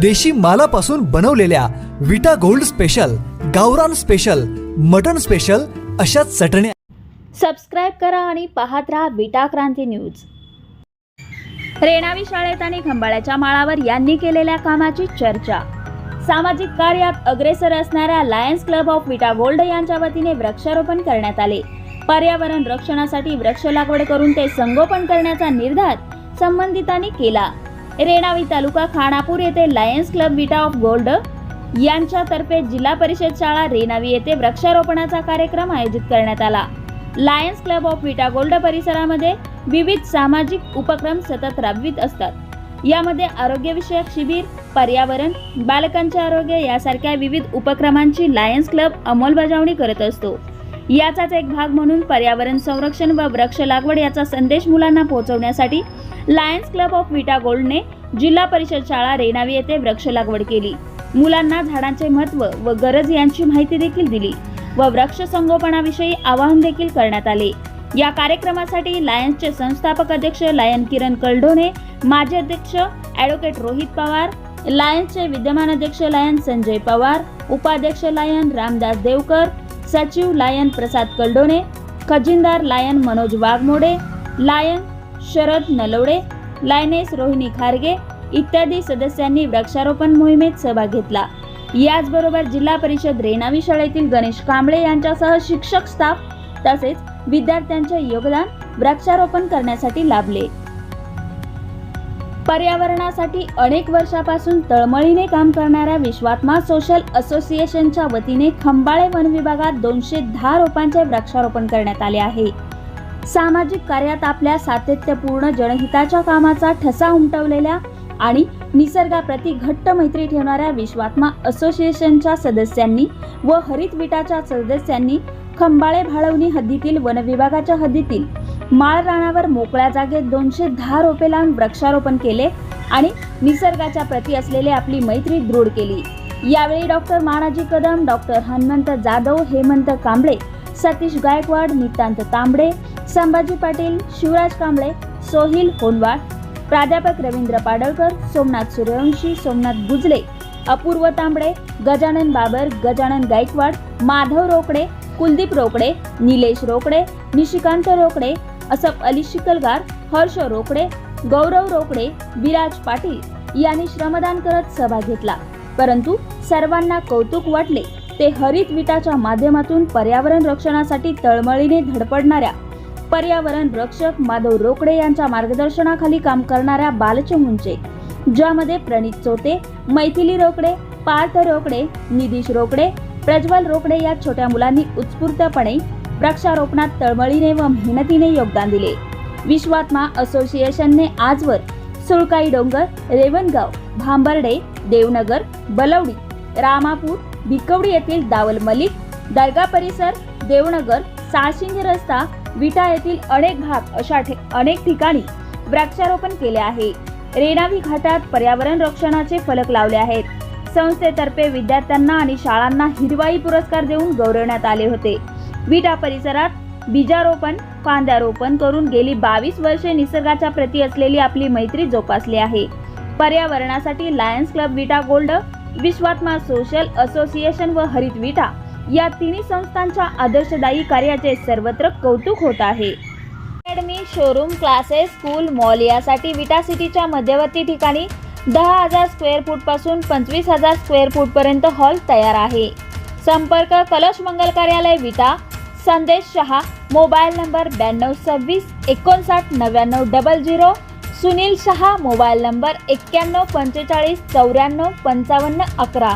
देशी मालापासून बनवलेल्या विटा गोल्ड स्पेशल गावरान स्पेशल मटन स्पेशल अशा चटण्या सबस्क्राईब करा आणि पाहत राहा विटा क्रांती न्यूज. रेणावी शाळेत आणि खंबाळ्याच्या माळावर यांनी केलेल्या कामाची चर्चा. सामाजिक कार्यात अग्रेसर असणाऱ्या lions club of Vita gold यांच्या वतीने वृक्षारोपण करण्यात आले. पर्यावरण रक्षणासाठी वृक्ष लागवड करून ते संगोपन करण्याचा निर्धार संबंधितांनी केला. रेणावी तालुका खानापूर येथे lions club Vita of gold यांच्यातर्फे जिल्हा परिषद शाळा रेणावी येथे वृक्षारोपणाचा कार्यक्रम आयोजित करण्यात आला. Lions Club of Vita Gold परिसरामध्ये विविध सामाजिक उपक्रम सतत राबवित असतात. यामध्ये आरोग्यविषयक शिबिर पर्यावरण बालकांचे आरोग्य यासारख्या विविध उपक्रमांची लायन्स क्लब अंमलबजावणी करत असतो. याचाच एक भाग म्हणून पर्यावरण संरक्षण व वृक्ष लागवड याचा संदेश मुलांना पोहोचवण्यासाठी लायन्स क्लब ऑफ विटा गोल्डने जिल्हा परिषद शाळा रेणावी येथे वृक्ष लागवड केली. मुलांना झाडांचे महत्त्व व गरज यांची माहिती देखील दिली व वृक्ष संगोपनाविषयी आवाहन देखील करण्यात आले. या कार्यक्रमासाठी लायन्सचे संस्थापक अध्यक्ष लायन किरण कलढोणे माजी अध्यक्ष ॲडव्होकेट रोहित पवार लायन्सचे विद्यमान अध्यक्ष लायन संजय पवार उपाध्यक्ष लायन रामदास देवकर सचिव lion Prasad Kaldone खजिनदार Lion Manoj Waghmode Lion Sharad Nalawade Lioness Rohini Kharge इत्यादी सदस्यांनी वृक्षारोपण मोहिमेत सहभाग घेतला. याचबरोबर जिल्हा परिषद रेणावी शाळेतील गणेश कांबळे यांच्यासह शिक्षक स्टाफ तसेच विद्यार्थ्यांचे योगदान वृक्षारोपण करण्यासाठी लाभले. पर्यावरणासाठी अनेक वर्षापासून तळमळीने काम करणाऱ्या विश्वात्मा सोशल असोसिएशनच्या वतीने खंबाळे वन विभागात दोनशे दहा रोपांचे वृक्षारोपण करण्यात आले आहे. सामाजिक कार्यात आपल्या सातत्यपूर्ण जनहिताच्या कामाचा ठसा उमटवलेल्या आणि निसर्गाप्रती घट्ट मैत्री ठेवणाऱ्या विश्वात्मा असोसिएशनच्या सदस्यांनी व हरित विटाच्या सदस्यांनी खंबाळे भाळवणी हद्दीतील वनविभागाच्या हद्दीतील माळरानावर मोकळ्या जागेत दोनशे दहा रोपे लावून वृक्षारोपण केले आणि निसर्गाच्या प्रती असलेली आपली मैत्री दृढ केली. यावेळी डॉक्टर मानाजी कदम डॉक्टर हनुमंत जाधव हेमंत कांबळे सतीश गायकवाड नितांत तांबडे संभाजी पाटील शिवराज कांबळे सोहिल होनवाड प्राध्यापक रवींद्र पाडळकर सोमनाथ सूर्यवंशी सोमनाथ गुजले अपूर्व तांबडे गजानन बाबर गजानन गायकवाड माधव रोकडे कुलदीप रोकडे निलेश रोकडे निशिकांत रोकडे असफ अली शिकलगार हर्ष रोकडे गौरव रोकडे विराज पाटील यांनी श्रमदान करत सहभाग घेतला. परंतु सर्वांना कौतुक वाटले. ते हरित विटाच्या माध्यमातून पर्यावरण रक्षणासाठी तळमळीने धडपडणाऱ्या पर्यावरण रक्षक माधव रोकडे यांच्या मार्गदर्शनाखाली काम करणाऱ्या बालचमूंचे ज्यामध्ये प्रणित चोते मैथिली रोकडे पार्थ रोकडे निधीश रोकडे प्रज्वल रोकडे या छोट्या मुलांनी उत्स्फूर्तपणे वृक्षारोपणात तळमळीने व मेहनतीने योगदान दिले. विश्वात्मा असोसिएशनने आजवर सुळकाई डोंगर रेवणगाव भांबर्डे देवनगर बलवडी रामापूर भिकवडी येथील दावल मलिक दर्गा परिसर देवनगर साळशिंग रस्ता विटा येथील अनेक भाग अशा ठे- अनेक ठिकाणी वृक्षारोपण केले आहे. रेणावी घाटात पर्यावरण रक्षणाचे फलक लावले आहेत. संस्थेतर्फे विद्यार्थ्यांना आणि शाळांना हिरवाई पुरस्कार देऊन गौरवण्यात आले होते. विटा परिसरात बीजारोपण कांद्यारोपण करून गेली बावीस वर्षे निसर्गाच्या प्रती असलेली आपली मैत्री जोपासली आहे. पर्यावरणासाठी Lions Club Vita Gold Vishwatma social association व हरित विटा या तिन्ही संस्थांच्या आदर्शदायी कार्याचे सर्वत्र कौतुक होत आहे. Academy showroom classes school mall यासाठी विटा सिटीच्या मध्यवर्ती ठिकाणी दहा हजार स्क्वेअर फूटपासून पंचवीस हजार स्क्वेअर फूटपर्यंत हॉल तयार आहे. संपर्क कलश मंगल कार्यालय विटा संदेश शहा मोबाईल नंबर ब्याण्णव सव्वीस एकोणसाठ नव्याण्णव double zero Sunil Shah mobile number एक्क्याण्णव पंचेचाळीस चौऱ्याण्णव पंचावन्न अकरा.